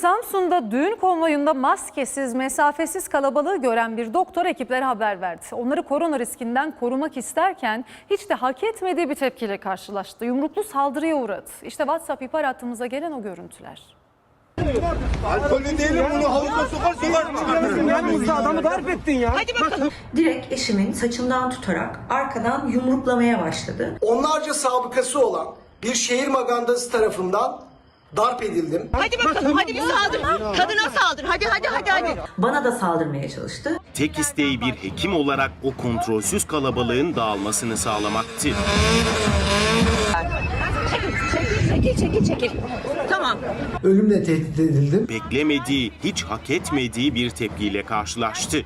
Samsun'da düğün konvoyunda maskesiz, mesafesiz kalabalığı gören bir doktor ekiplere haber verdi. Onları korona riskinden korumak isterken hiç de hak etmediği bir tepkiyle karşılaştı. Yumruklu saldırıya uğradı. İşte WhatsApp ihbar hattımıza gelen o görüntüler. Alkollü değilim bunu havuza sokar sokar adamı darp ettin ya. Direkt eşimin saçından tutarak arkadan yumruklamaya başladı. onlarca sabıkası olan bir şehir magandası tarafından darp edildim. Hadi bakalım hadi bir saldır. Kadına saldır. Hadi hadi hadi hadi. Bana da saldırmaya çalıştı. Tek isteği bir hekim olarak o kontrolsüz kalabalığın dağılmasını sağlamaktı. Çekil çekil çekil. Tamam. Ölümle tehdit edildim. Beklemediği, hiç hak etmediği bir tepkiyle karşılaştı.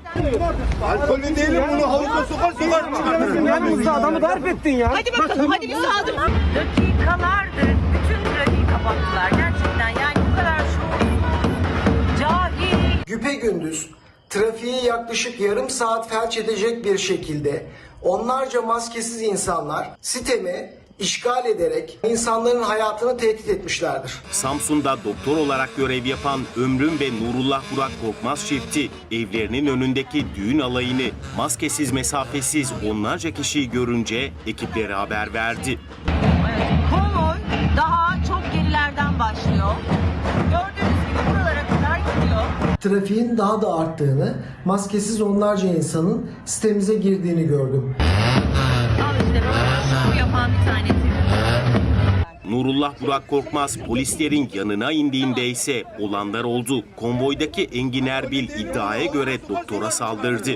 Alkollü değilim bunu havuza sokar sokar çıkartırım. Yanımızda adamı darp ettin ya. Hadi bakalım hadi bir saldır. Dakikalardır bütün kapattılar. Gerçekten yani bu kadar şuursuz, cahil, Güpe gündüz trafiği yaklaşık yarım saat felç edecek bir şekilde onlarca maskesiz insanlar sitemi işgal ederek insanların hayatını tehdit etmişlerdir. Samsun'da doktor olarak görev yapan Ömrüm ve Nurullah Burak Korkmaz çifti evlerinin önündeki düğün alayını maskesiz mesafesiz onlarca kişiyi görünce ekiplere haber verdi. Başlıyor. Gördüğünüz gibi buralara kadar gidiyor. Trafiğin daha da arttığını, maskesiz onlarca insanın sitemize girdiğini gördüm. Al işte şov yapan bir tane. Nurullah Burak Korkmaz polislerin yanına indiğinde ise olanlar oldu. Konvoydaki Engin Erbil iddiaya göre doktora saldırdı.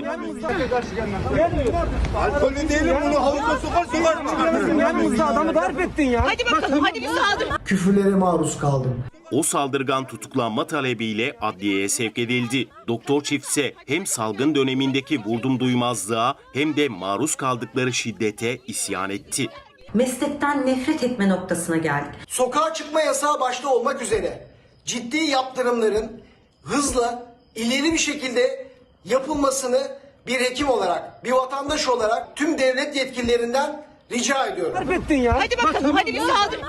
Alkollü değilim bunu havuza sokar sokar adamı darp ettin ya. Hadi bakalım hadi bir saldır. Küfürlere maruz kaldım. O saldırgan tutuklanma talebiyle adliyeye sevk edildi. Doktor çiftse hem salgın dönemindeki vurdum duymazlığa hem de maruz kaldıkları şiddete isyan etti. Meslekten nefret etme noktasına geldik. Sokağa çıkma yasağı başta olmak üzere ciddi yaptırımların hızla ileri bir şekilde yapılmasını bir hekim olarak, bir vatandaş olarak tüm devlet yetkililerinden rica ediyorum. Darp ettin ya. Hadi bakalım hadi bir saldır.